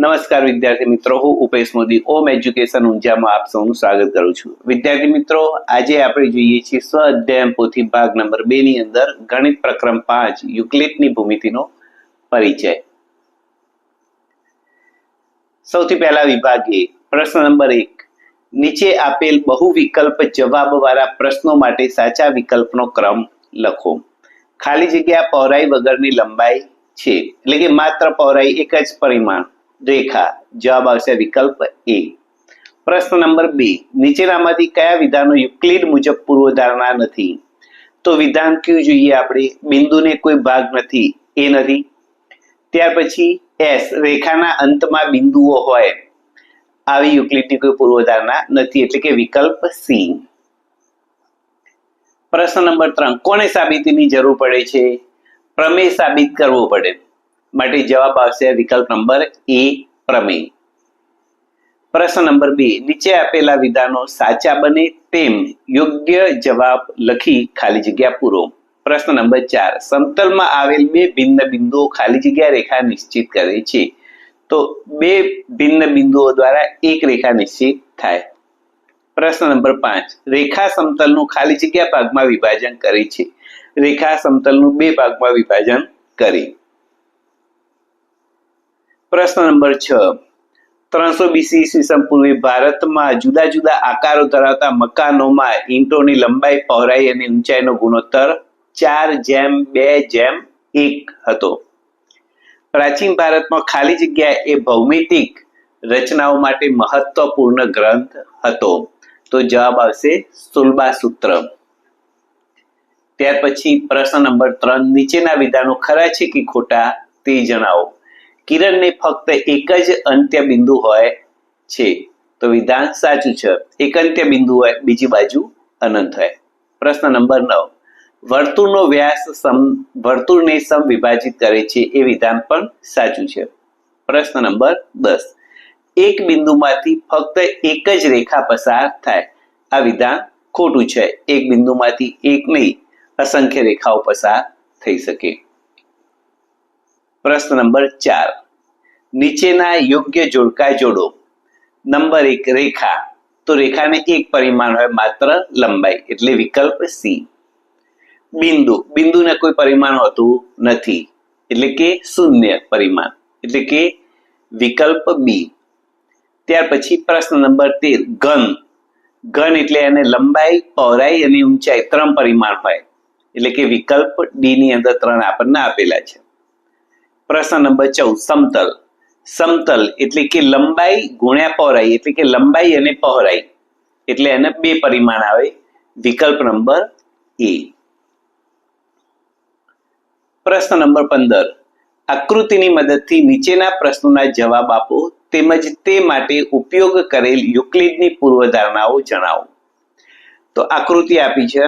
નમસ્કાર વિદ્યાર્થી મિત્રો, હું ઉપેશ મોદી, ઓમ એજ્યુકેશન ઊંઝામાં આપ સૌનું સ્વાગત કરું છું. વિદ્યાર્થી મિત્રો, આજે આપણે જોઈએ છીએ સ્વ અધ્યયન પોથી ભાગ નંબર બે ની અંદર ગણિત પ્રક્રમ પાંચ યુક્લિટની ભૂમિતિનો પરિચય. સૌથી પહેલા વિભાગ પ્રશ્ન નંબર એક, નીચે આપેલ બહુ વિકલ્પ જવાબ વાળા પ્રશ્નો માટે સાચા વિકલ્પનો ક્રમ લખો. ખાલી જગ્યા પહોળાઈ વગરની લંબાઈ છે, એટલે કે માત્ર પહોળાઈ એક જ પરિમાણ. રેખા, જવાબ આવશે વિકલ્પ એ. પ્રશ્ન નંબર બે, નીચેનામાંથી કયા વિધાનો યુક્લિડ મુજબ પૂર્વધારણા નથી? તો વિધાન કયું જોઈએ આપણે? બિંદુને કોઈ ભાગ નથી, એ નથી. ત્યાર પછી એસ, રેખાના અંતમાં બિંદુઓ હોય. આવી યુક્લિડની કોઈ પૂર્વધારણા નથી, એટલે કે વિકલ્પ સી. પ્રશ્ન નંબર ત્રણ, કોને સાબિતીની જરૂર પડે છે? પ્રમેય સાબિત કરવો પડે. માટે જવાબ આવશે વિકલ્પ નંબર એ, પ્રમેય. પ્રશ્ન નંબર બે, નીચે આપેલા વિધાનો સાચા બને તેમ યોગ્ય જવાબ લખી ખાલી જગ્યા પૂરો. પ્રશ્ન નંબર ચાર, સમતલમાં આવેલ બે ભિન્ન બિંદુઓ ખાલી જગ્યા રેખા નિશ્ચિત કરે છે. તો બે ભિન્ન બિંદુઓ દ્વારા એક રેખા નિશ્ચિત થાય. પ્રશ્ન નંબર પાંચ, રેખા સમતલનું ખાલી જગ્યા ભાગમાં વિભાજન કરે છે. રેખા સમતલનું બે ભાગમાં વિભાજન કરી. પ્રશ્ન નંબર છ. ત્રણસો બીસી ઈસવીસન પૂર્વે ભારતમાં જુદા જુદા આકારો ધરાવતા મકાનોમાં ઈંટોની લંબાઈ, પહોળાઈ અને ઊંચાઈનો ગુણોત્તર ચાર જેમ, બે જેમ, એક હતો. પ્રાચીન ભારતમાં ખાલી જગ્યા એ ભૌમિતિક રચનાઓ માટે મહત્વપૂર્ણ ગ્રંથ હતો. તો જવાબ આવશે સુલબા સૂત્ર ત્યાર પછી પ્રશ્ન નંબર ત્રણ. નીચેના વિધાનો ખરા છે કે ખોટા તે જણાવો. કિરણને ફક્ત એક જ અંત્ય બિંદુ હોય છે. તો વિધાન સાચું છે. એક અંત્ય બિંદુ હોય, બીજી બાજુ અનંત હોય. પ્રશ્ન નંબર નવ. વર્તુળનો વ્યાસ સમ, વર્તુળને સમ વિભાજિત કરે છે એ વિધાન પણ સાચું છે. પ્રશ્ન નંબર દસ. એક બિંદુમાંથી ફક્ત એક જ રેખા પસાર થાય. આ વિધાન ખોટું છે. એક બિંદુમાંથી એક નહીં, અસંખ્ય રેખાઓ પસાર થઈ શકે. પ્રશ્ન નંબર ચાર. નીચેના યોગ્ય જોડકા જોડો. નંબર એક, રેખા. તો રેખાને એક પરિમાણ હોય માત્ર લંબાઈ, એટલે વિકલ્પ સી. બિંદુ. બિંદુને કોઈ પરિમાણ હોતું નથી. એટલે કે શૂન્ય પરિમાણ. એટલે કે વિકલ્પ બી. ત્યાર પછી પ્રશ્ન નંબર તેર, ઘન. ઘન એટલે એને લંબાઈ, પહોળાઈ અને ઊંચાઈ ત્રણ પરિમાણ હોય. એટલે કે વિકલ્પ ડી ની અંદર ત્રણ આપણને આપેલા છે. પ્રશ્ન નંબર ચૌદ, સમતલ. સમતલ એટલે કે લંબાઈ ગુણ્યા પહોળાઈ એટલે કે લંબાઈ અને પહોળાઈ. એટલે એને બે પરિમાણ આવે, વિકલ્પ નંબર એ. પ્રશ્ન નંબર પંદર. આકૃતિની મદદથી નીચેના પ્રશ્નોના જવાબ આપો, તેમજ તે માટે ઉપયોગ કરેલ યુક્લિડની પૂર્વધારણાઓ જણાવો. તો આકૃતિ આપી છે.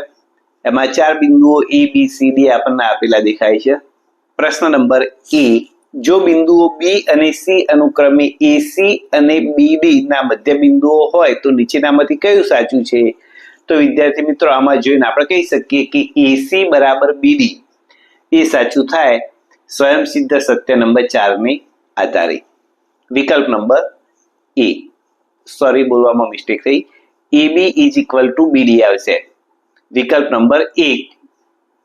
એમાં ચાર બિંદુઓ એ બી સી ડી આપણને આપેલા દેખાય છે. પ્રશ્ન નંબર એ જો બિંદુઓ બી અને સી અનુક્રમે એસી અને બીડી ના મધ્ય બિંદુઓ હોય, તો નીચેનામાંથી કયું સાચું છે? તો વિદ્યાર્થી મિત્રો, આમાં જોઈને આપણે કહી શકીએ કે એસી બરાબર બીડી એ સાચું થાય સ્વયં સિદ્ધ સત્ય નંબર ચાર ને આધારે. વિકલ્પ નંબર એ સોરી બોલવામાં મિસ્ટેક થઈ. A B is equal to BD આવશે. વિકલ્પ નંબર એક.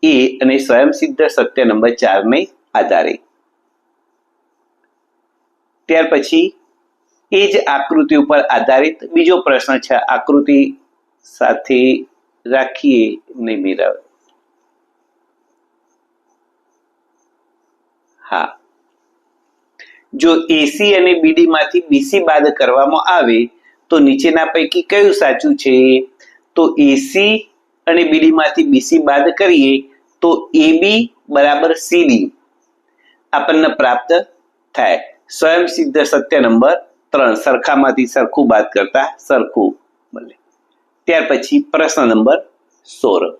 એ અને સ્વયં સિદ્ધ સત્ય નંબર ચાર ને આધારે. ત્યાર પછી એ જ આકૃતિ ઉપર આધારિત બીજો પ્રશ્ન છે. આકૃતિ સાથે રાખીએ નહીં મેળવ હા. જો એસી અને બીડી માંથી બીસી બાદ કરવામાં આવે તો નીચેના પૈકી કયું સાચું છે? તો એસી અને બીડી માંથી બીસી બાદ કરીએ તો એબી બરાબર સીડી આપણને પ્રાપ્ત થાય. સ્વયં સિદ્ધ સત્ય નંબર ત્રણ. સરખામાંથી સરખું બાદ કરતા સરખું મળે. ત્યાર પછી પ્રશ્ન નંબર સોળ.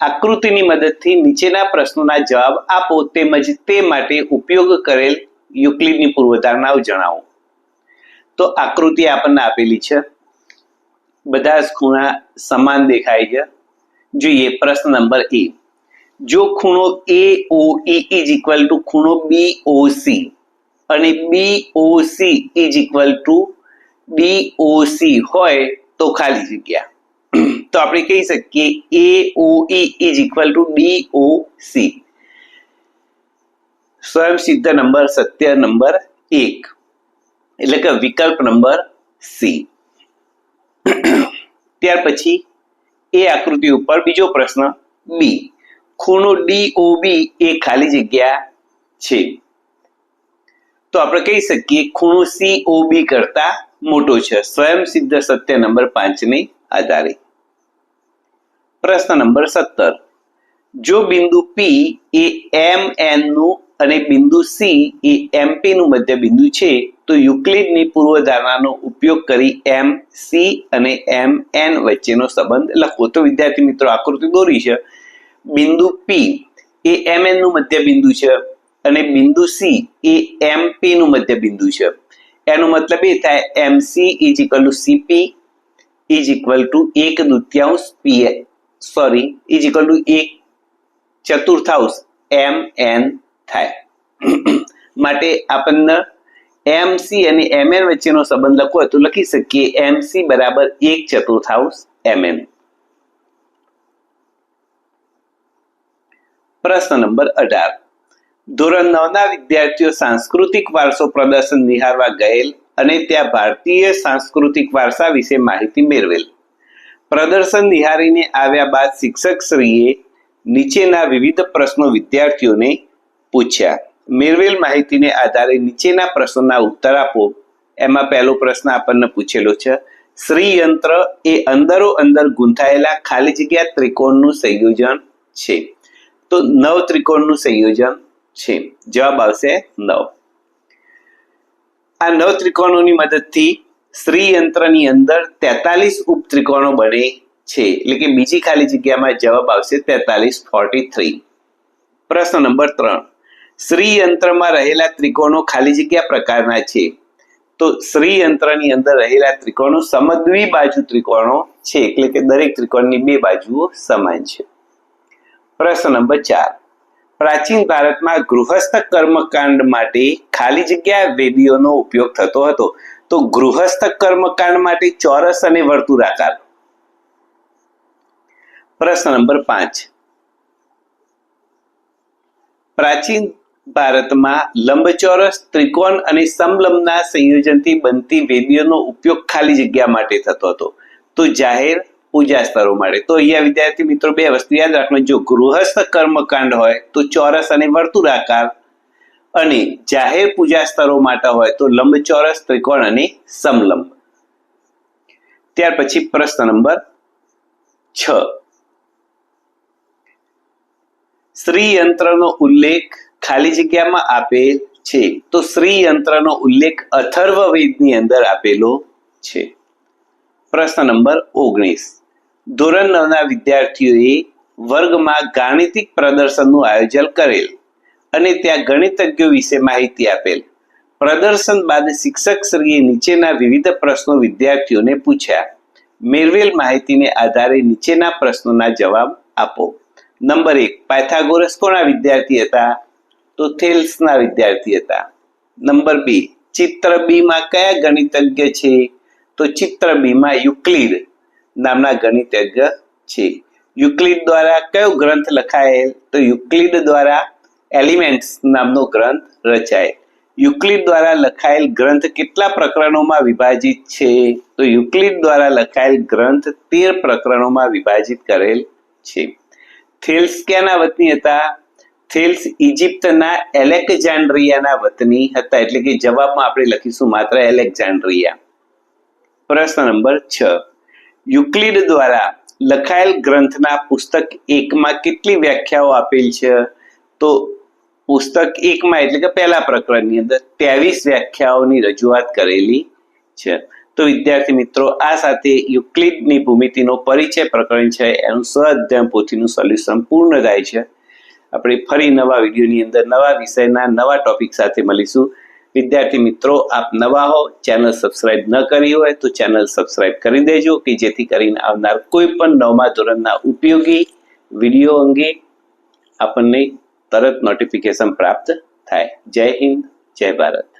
આકૃતિની મદદથી નીચેના પ્રશ્નોના જવાબ આપો તેમજ તે માટે ઉપયોગ કરેલ યુક્લિડની પૂર્વધારણાઓ જણાવો. તો આકૃતિ આપણને આપેલી છે. બધા જ ખૂણા સમાન દેખાય છે. જોઈએ પ્રશ્ન નંબર એ જો ખૂણો A O is equal to ખૂણો બી ઓ સી અને BOC is equal to BOC હોય તો ખાલી જગ્યા તો આપણે કહી શકીએ AOE is equal to DOC સ્વયં સિદ્ધ નંબર સત્ય નંબર એક એટલે કે વિકલ્પ નંબર સી ત્યાર પછી એ આકૃતિ ઉપર બીજો પ્રશ્ન બી ખૂણો ડીઓબી એ ખાલી જગ્યા છે. તો આપણે કહી શકીએ ખૂણો સીઓબી કરતા મોટો છે. સ્વયં સિદ્ધ સત્ય નંબર પાંચ ને આધારે. પ્રશ્ન નંબર સત્તર. જો બિંદુ પી એ એમ એનનું અને બિંદુ સી એ એમપી નું મધ્ય બિંદુ છે, તો યુક્લિડની પૂર્વધારણાનો ઉપયોગ કરી એમ સી અને એમ એન વચ્ચેનો સંબંધ લખો તો વિદ્યાર્થી મિત્રો, આકૃતિ દોરી છે. બિંદુ પી એ એમ એનનું મધ્ય બિંદુ છે અને બિંદુ સી એ એમપી નું મધ્ય બિંદુ છે. એનો મતલબ એ થાય MC is equal to CP is equal to એક દુત્યાંશ P sorry is equal to એક ચતુર્થાંશ એમ એન થાય. માટે આપણને એમ સી અને એમ એન વચ્ચેનો સંબંધ લખવો હોય તો લખી શકીએ એમ સી બરાબર એક ચતુર્થાંશ એમ પ્રશ્ન નંબર અઢાર. ધોરણ નવ ના વિદ્યાર્થીઓ સાંસ્કૃતિક વારસો પ્રદર્શન નિહાળવા ગયેલ અને ત્યાં ભારતીય સાંસ્કૃતિક વારસા વિશે માહિતી મેળવેલ. પ્રદર્શન નિહાળીને આવ્યા બાદ શિક્ષક શ્રીએ નીચેના વિવિધ પ્રશ્નો વિદ્યાર્થીઓને પૂછ્યા. મેળવેલ માહિતીને આધારે નીચેના પ્રશ્નોના ઉત્તર આપો. એમાં પહેલો પ્રશ્ન આપણને પૂછેલો છે, શ્રીયંત્ર એ અંદરો અંદર ગૂંથાયેલા ખાલી જગ્યા ત્રિકોણનું સંયોજન છે. તો નવ ત્રિકોણનું સંયોજન છે. જવાબ આવશે નવ. આ નવ ત્રિકોણોની મદદથી શ્રીયંત્રની અંદર તેતાલીસ ઉપત્રિકોણો બને છે. એટલે કે બીજી ખાલી જગ્યામાં જવાબ આવશે તેતાલીસ ફોર્ટી થ્રી પ્રશ્ન નંબર ત્રણ. શ્રીયંત્રમાં રહેલા ત્રિકોણો ખાલી જગ્યા પ્રકારના છે. તો શ્રીયંત્રની અંદર રહેલા ત્રિકોણો સમદ્વી બાજુ ત્રિકોણો છે. એટલે કે દરેક ત્રિકોણની બે બાજુઓ સમાન છે. પ્રશ્ન નંબર ચાર. પ્રાચીન ભારતમાં ગૃહસ્થ કર્મકાંડ માટે ખાલી જગ્યા વેદીઓનો ઉપયોગ થતો હતો. તો ગૃહસ્થ કર્મકાંડ માટે ચોરસ અને વર્તુળાકાર પ્રશ્ન નંબર પાંચ. પ્રાચીન ભારતમાં લંબચોરસ, ત્રિકોણ અને સમલંબના સંયોજનથી બનતી વેદીઓનો ઉપયોગ ખાલી જગ્યા માટે થતો હતો. તો જાહેર પૂજા સ્તરો માટે તો અહીંયા વિદ્યાર્થી મિત્રો બે વસ્તુ યાદ રાખવાનું. જો ગૃહસ્થ કર્મકાંડ હોય, તો ચોરસ અને વર્તુળાકાર અને જાહેર પૂજા સ્તરો માટે હોય, તો લંબચોરસ, ત્રિકોણ અને સમલંબ. ત્યાર પછી પ્રશ્ન નંબર છ. શ્રી યંત્રનો ઉલ્લેખ ખાલી જગ્યામાં આપેલ છે. તો શ્રી યંત્રનો ઉલ્લેખ અથર્વવેદની અંદર આપેલો છે. પ્રશ્ન નંબર ઓગણીસ. ધોરણ નવના વિદ્યાર્થીઓએ વર્ગમાં ગાણિતિક પ્રદર્શનનું આયોજન કરેલ અને ત્યાં ગણિતજ્ઞો વિશે માહિતી આપેલ. પ્રદર્શન બાદ શિક્ષક શ્રીએ નીચેના વિવિધ પ્રશ્નો વિદ્યાર્થીઓને પૂછ્યા. મેળવેલ માહિતીને આધારે નીચેના પ્રશ્નોના જવાબ આપો. નંબર એક, પાયથાગોરસ કોના વિદ્યાર્થી હતા? તો થેલ્સના વિદ્યાર્થી હતા. નંબર બી, ચિત્ર બીમાં કયા ગણિતજ્ઞ છે? તો ચિત્ર બીમાં યુક્લિડ. નામના ગણિતજ્ઞ છે. યુક્લિડ દ્વારા કયો ગ્રંથ લખાયેલ? તો યુક્લિડ દ્વારા એલિમેન્ટ્સ નામનો ગ્રંથ રચાયેલ યુક્લિડ દ્વારા લખાયેલ ગ્રંથ કેટલા પ્રકરણોમાં વિભાજિત છે? તો યુક્લિડ દ્વારા લખાયેલ ગ્રંથ તેર પ્રકરણોમાં વિભાજિત કરેલ છે. થેલ્સ ક્યાંના વતની હતા? થેલ્સ ઇજિપ્તના એલેક્ઝાન્ડ્રિયાના વતની હતા. એટલે કે જવાબમાં આપણે લખીશું માત્ર એલેક્ઝાન્ડ્રિયા. પ્રશ્ન નંબર છ. યુક્લિડ દ્વારા લખાયેલ ગ્રંથના પુસ્તક એકમાં કેટલી વ્યાખ્યાઓ આપેલ છે? તો પુસ્તક એકમાં એટલે કે પહેલા પ્રકરણની અંદર ત્રેવીસ વ્યાખ્યાઓની રજૂઆત કરેલી છે. તો વિદ્યાર્થી મિત્રો, આ સાથે યુક્લિડની ભૂમિતિનો પરિચય પ્રકરણ છે. એનું સ્વઅધ્યયન પોથીનું સોલ્યુશન પૂર્ણ થાય છે. આપણે ફરી નવા વિડીયોની અંદર નવા વિષયના નવા ટોપિક સાથે મળીશું. વિદ્યાર્થી મિત્રો, આપ નવા હો ચેનલ સબસ્ક્રાઇબ ન કરી હોય તો ચેનલ સબસ્ક્રાઇબ કરી દેજો કે જેથી કરીને આવનાર કોઈ પણ નવમા ધોરણના ઉપયોગી વીડિયો અંગે આપણને તરત નોટિફિકેશન પ્રાપ્ત થાય. જય હિન્દ, જય ભારત.